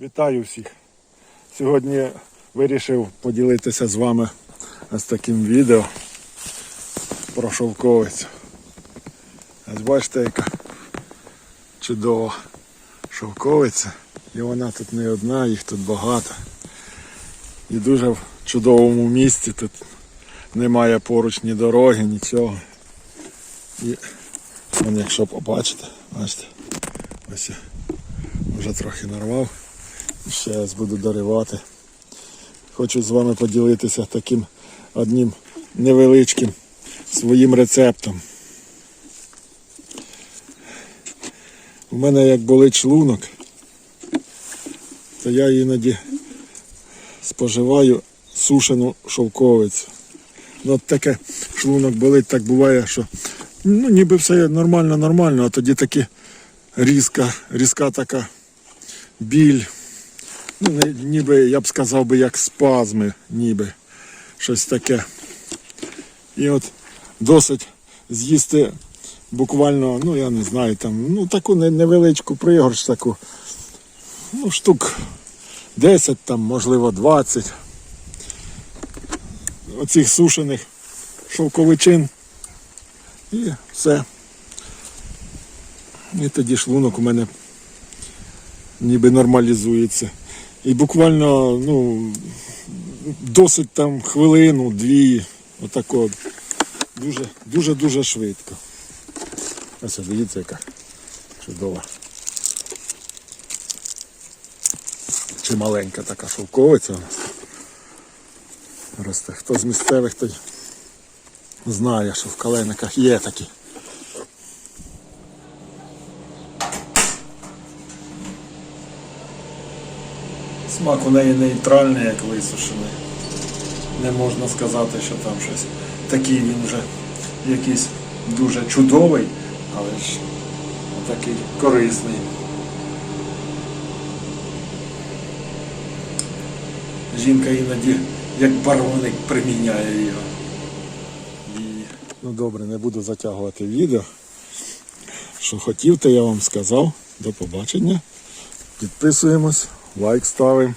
Вітаю всіх. Сьогодні вирішив поділитися з вами ось таким відео про шовковицю. Ось бачите, яка чудова шовковиця. І вона тут не одна, їх тут багато. І дуже в чудовому місці. Тут немає поруч ні дороги, нічого. І якщо побачите, бачите, ось я вже трохи нарвав. Ще раз буду доривати. Хочу з вами поділитися таким одним невеличким своїм рецептом. У мене як болить шлунок, то я іноді споживаю сушену шовковицю. Ну, от таке шлунок болить, так буває, що ну, ніби все нормально, нормально, а тоді таки різка, різка така біль. Ну, ніби, я б сказав би, як спазми, ніби щось таке. І от досить з'їсти буквально, ну я не знаю, там, ну таку невеличку пригорш, таку, ну, штук 10, там, можливо, 20 оцих сушених шовковичин. І все. І тоді шлунок у мене ніби нормалізується. І буквально ну, досить там хвилину, дві, отако. Дуже, дуже, дуже швидко. Ось дивіться, яка чудова. Чи маленька така шовковиця у нас. Росте. Хто з місцевих той знає, що в калениках є такі. Смак у неї нейтральний, як висушений. Не можна сказати, що там щось такий він вже якийсь дуже чудовий, але ж такий корисний. Жінка іноді як бароник приміняє його. І... Ну добре, не буду затягувати відео. Що хотів, то я вам сказав. До побачення. Підписуємось, лайк ставимо.